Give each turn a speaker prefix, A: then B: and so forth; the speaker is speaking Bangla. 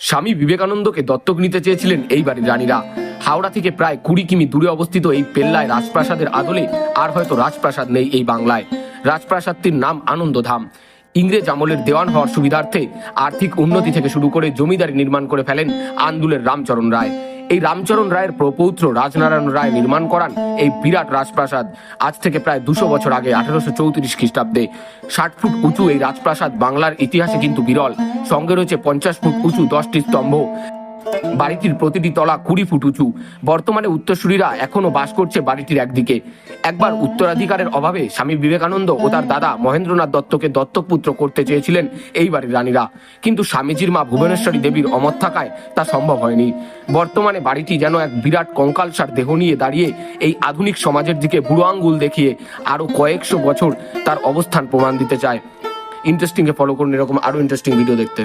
A: স্বামী বিবেকানন্দকে দত্তক নিতে চেয়েছিলেন এই বাড়ির রানীরা। হাওড়া থেকে প্রায় কুড়ি কিমি দূরে অবস্থিত এই পেল্লায় রাজপ্রাসাদের আদলে আর হয়তো রাজপ্রাসাদ নেই এই বাংলায়। রাজপ্রাসাদটির নাম আনন্দধাম। ইংরেজ আমলের দেওয়ান হওয়ার সুবিধার্থে আর্থিক উন্নতি থেকে শুরু করে জমিদারি নির্মাণ করে ফেলেন আন্দুলের রামচরণ রায়। এই রামচরণ রায়ের প্রপৌত্র রাজনারায়ণ রায় নির্মাণ করান এই বিরাট রাজপ্রাসাদ। আজ থেকে প্রায় দুশো বছর আগে আঠারোশো চৌত্রিশ খ্রিস্টাব্দে ষাট ফুট উঁচু এই রাজপ্রাসাদ বাংলার ইতিহাসে কিন্তু বিরল। সঙ্গে রয়েছে পঞ্চাশ ফুট উঁচু দশটি স্তম্ভ। বাড়িটির প্রতিটি তলা কুড়ি ফুট উঁচু। বর্তমানে উত্তরসূরিরা এখনও বাস করছে বাড়িটির একদিকে। একবার উত্তরাধিকারের অভাবে স্বামী বিবেকানন্দ ও তার দাদা মহেন্দ্রনাথ দত্তকে দত্তক পুত্র করতে চেয়েছিলেন এই বাড়ির রানীরা। কিন্তু স্বামীজির মা ভুবনেশ্বরী দেবীর অমত থাকায় তা সম্ভব হয়নি। বর্তমানে বাড়িটি যেন এক বিরাট কঙ্কালসার দেহ নিয়ে দাঁড়িয়ে এই আধুনিক সমাজের দিকে বুড়ো আঙ্গুল দেখিয়ে আরও কয়েকশো বছর তার অবস্থান প্রমাণ দিতে চায়। ইন্টারেস্টিংকে ফলো করুন, এরকম আরও ইন্টারেস্টিং ভিডিও দেখতে।